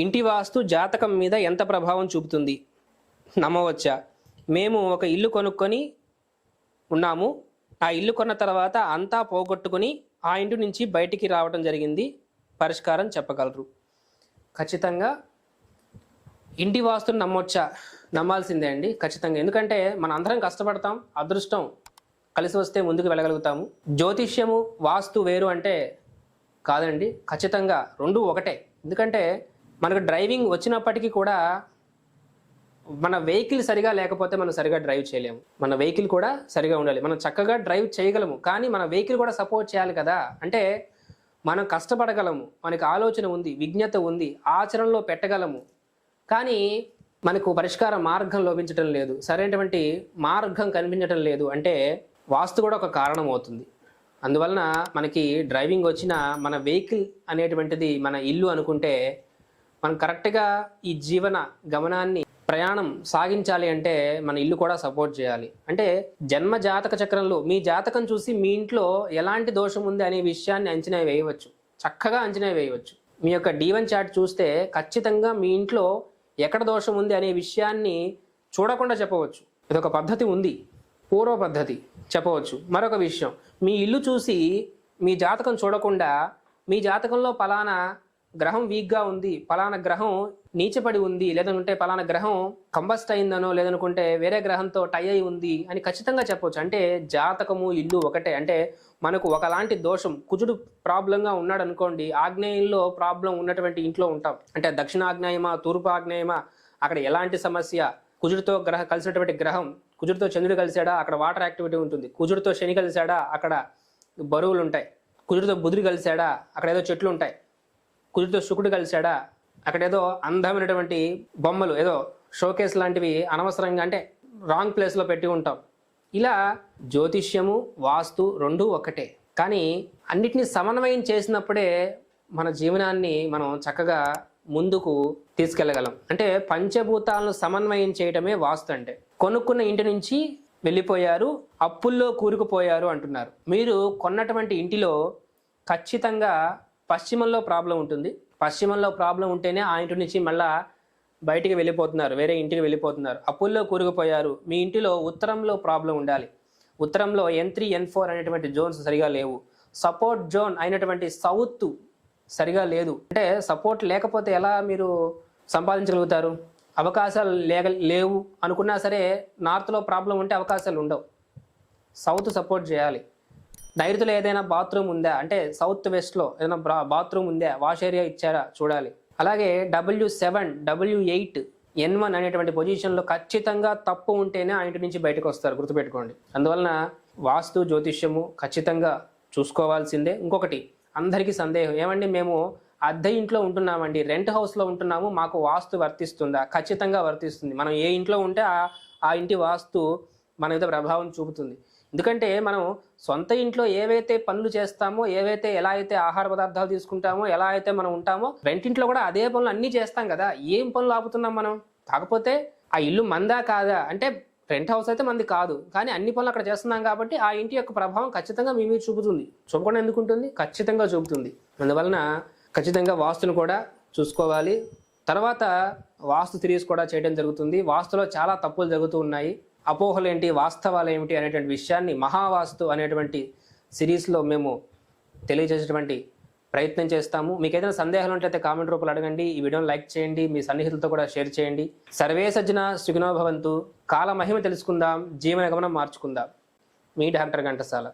ఇంటి వాస్తు జాతకం మీద ఎంత ప్రభావం చూపుతుంది? నమ్మవచ్చా? మేము ఒక ఇల్లు కొనుక్కొని ఉన్నాము. ఆ ఇల్లు కొన్న తర్వాత అంతా పోగొట్టుకుని ఆ ఇంటి నుంచి బయటికి రావడం జరిగింది. పరిష్కారం చెప్పగలరు. ఖచ్చితంగా ఇంటి వాస్తుని నమ్మొచ్చా? నమ్మాల్సిందే అండి ఖచ్చితంగా. ఎందుకంటే మన అందరం కష్టపడతాం అదృష్టం కలిసి వస్తే ముందుకు వెళ్ళగలుగుతాము. జ్యోతిష్యము వాస్తు వేరు అంటే కాదండి ఖచ్చితంగా రెండు ఒకటే. ఎందుకంటే మనకు డ్రైవింగ్ వచ్చినప్పటికీ కూడా మన వెహికల్ సరిగా లేకపోతే మనం సరిగా డ్రైవ్ చేయలేము. మన వెహికల్ కూడా సరిగా ఉండాలి. మనం చక్కగా డ్రైవ్ చేయగలము. కానీ మన వెహికల్ కూడా సపోర్ట్ చేయాలి కదా? అంటే మనం కష్టపడగలము. మనకి ఆలోచన ఉంది విజ్ఞత ఉంది ఆచరణలో పెట్టగలము. కానీ మనకు పరిష్కార మార్గం లోపించడం లేదు. సరైనటువంటి మార్గం కనిపించడం లేదు. అంటే వాస్తు కూడా ఒక కారణం అవుతుంది. అందువలన మనకి డ్రైవింగ్ వచ్చిన మన వెహికల్ అనేటువంటిది మన ఇల్లు అనుకుంటే మనం కరెక్ట్గా ఈ జీవన గమనాన్ని ప్రయాణం సాగించాలి అంటే మన ఇల్లు కూడా సపోర్ట్ చేయాలి. అంటే జన్మ జాతక చక్రంలో మీ జాతకం చూసి మీ ఇంట్లో ఎలాంటి దోషం ఉంది అనే విషయాన్ని అంచనా వేయవచ్చు. చక్కగా అంచనా వేయవచ్చు. మీ యొక్క డీవన్ చార్ట్ చూస్తే ఖచ్చితంగా మీ ఇంట్లో ఎక్కడ దోషం ఉంది అనే విషయాన్ని చూడకుండా చెప్పవచ్చు. ఇదొక పద్ధతి ఉంది. పూర్వ పద్ధతి చెప్పవచ్చు. మరొక విషయం. మీ ఇల్లు చూసి మీ జాతకం చూడకుండా మీ జాతకంలో ఫలానా గ్రహం వీక్గా ఉంది పలానా గ్రహం నీచపడి ఉంది లేదనుకుంటే పలానా గ్రహం కంబస్ట్ అయిందనో లేదనుకుంటే వేరే గ్రహంతో టై అయి ఉంది అని ఖచ్చితంగా చెప్పవచ్చు అంటే జాతకము ఇల్లు ఒకటే. అంటే మనకు ఒకలాంటి దోషం కుజుడు ప్రాబ్లంగా ఉన్నాడు అనుకోండి ఆగ్నేయంలో ప్రాబ్లం ఉన్నటువంటి ఇంట్లో ఉంటాం. అంటే దక్షిణ ఆగ్నేయమా తూర్పు ఆగ్నేయమా అక్కడ ఎలాంటి సమస్య? కుజుడితో గ్రహ కలిసినటువంటి గ్రహం కుజుడితో చంద్రుడు కలిసాడా అక్కడ వాటర్ యాక్టివిటీ ఉంటుంది. కుజుడితో శని కలిసాడా అక్కడ బరువులు ఉంటాయి కుజుడితో బుధుడు కలిసాడా అక్కడ ఏదో చెట్లు ఉంటాయి కుజుడితో శుకుడు కలిశాడా? అక్కడ ఏదో అందమైనటువంటి బొమ్మలు ఏదో షోకేస్ లాంటివి అనవసరంగా అంటే రాంగ్ ప్లేస్లో పెట్టి ఉంటాం. ఇలా జ్యోతిష్యము వాస్తు రెండు ఒకటే కానీ అన్నిటినీ సమన్వయం చేసినప్పుడే మన జీవనాన్ని మనం చక్కగా ముందుకు తీసుకెళ్ళగలం. అంటే పంచభూతాలను సమన్వయం చేయటమే వాస్తు అంటే. కొనుక్కున్న ఇంటి నుంచి వెళ్ళిపోయారు అప్పుల్లో కూరుకుపోయారు అంటున్నారు. మీరు కొన్నటువంటి ఇంటిలో ఖచ్చితంగా పశ్చిమంలో ప్రాబ్లం ఉంటుంది. పశ్చిమంలో ప్రాబ్లం ఉంటేనే ఆ ఇంటి నుంచి మళ్ళా బయటికి వెళ్ళిపోతున్నారు. వేరే ఇంటికి వెళ్ళిపోతున్నారు. అప్పుల్లో కూరుకుపోయారు. మీ ఇంటిలో ఉత్తరంలో ప్రాబ్లం ఉండాలి. ఉత్తరంలో ఎన్ త్రీ ఎన్ ఫోర్ అనేటువంటి జోన్స్ సరిగా లేవు. సపోర్ట్ జోన్ అయినటువంటి సౌత్ సరిగా లేదు. అంటే సపోర్ట్ లేకపోతే ఎలా మీరు సంపాదించగలుగుతారు? అవకాశాలు లేక లేవు. అనుకున్నా సరే నార్త్లో ప్రాబ్లం ఉంటే అవకాశాలు ఉండవు. సౌత్ సపోర్ట్ చేయాలి. నైరుతిలో ఏదైనా బాత్రూమ్ ఉందా? అంటే సౌత్ వెస్ట్లో ఏదైనా బాత్రూమ్ ఉందా? వాష్ ఏరియా ఇచ్చారా? చూడాలి. అలాగే W seven W eight N one అనేటువంటి పొజిషన్లో ఖచ్చితంగా తప్పు ఉంటేనే ఆ ఇంటి నుంచి బయటకు వస్తారు. గుర్తుపెట్టుకోండి. అందువలన వాస్తు జ్యోతిష్యము ఖచ్చితంగా చూసుకోవాల్సిందే. ఇంకొకటి అందరికీ సందేహం. ఏమండి మేము అద్దె ఇంట్లో ఉంటున్నామండి. రెంట్ హౌస్లో ఉంటున్నాము. మాకు వాస్తు వర్తిస్తుందా? ఖచ్చితంగా వర్తిస్తుంది. మనం ఏ ఇంట్లో ఉంటే ఆ ఇంటి వాస్తు మన మీద ప్రభావం చూపుతుంది. ఎందుకంటే మనం సొంత ఇంట్లో ఏవైతే పనులు చేస్తామో ఏవైతే ఎలా అయితే ఆహార పదార్థాలు తీసుకుంటామో ఎలా అయితే మనం ఉంటామో రెంటింట్లో కూడా అదే పనులు అన్నీ చేస్తాం కదా. ఏం పనులు ఆపుతున్నాం మనం? కాకపోతే ఆ ఇల్లు మందా కాదా? అంటే రెంట్ హౌస్ అయితే మంది కాదు. కానీ అన్ని పనులు అక్కడ చేస్తున్నాం కాబట్టి ఆ ఇంటి యొక్క ప్రభావం ఖచ్చితంగా మీ మీద చూపుతుంది. చూపకుండా ఎందుకు ఉంటుంది? ఖచ్చితంగా చూపుతుంది. అందువలన ఖచ్చితంగా వాస్తును కూడా చూసుకోవాలి. తర్వాత వాస్తు సిరీస్ కూడా చేయడం జరుగుతుంది. వాస్తులో చాలా తప్పులు జరుగుతూ ఉన్నాయి. అపోహలు ఏంటి వాస్తవాలు ఏమిటి అనేటువంటి విషయాన్ని మహావాస్తు అనేటువంటి సిరీస్లో మేము తెలియజేసేటువంటి ప్రయత్నం చేస్తాము. మీకు ఏదైనా సందేహాలు ఉంటే కామెంట్ రూపంలో అడగండి. ఈ వీడియోని లైక్ చేయండి. మీ సన్నిహితులతో కూడా షేర్ చేయండి. సర్వే సజ్జన సుఖినో భవంతు. కాల మహిమ తెలుసుకుందాం. జీవన గమనం మార్చుకుందాం. మీ డాక్టర్ ఘంటసాల.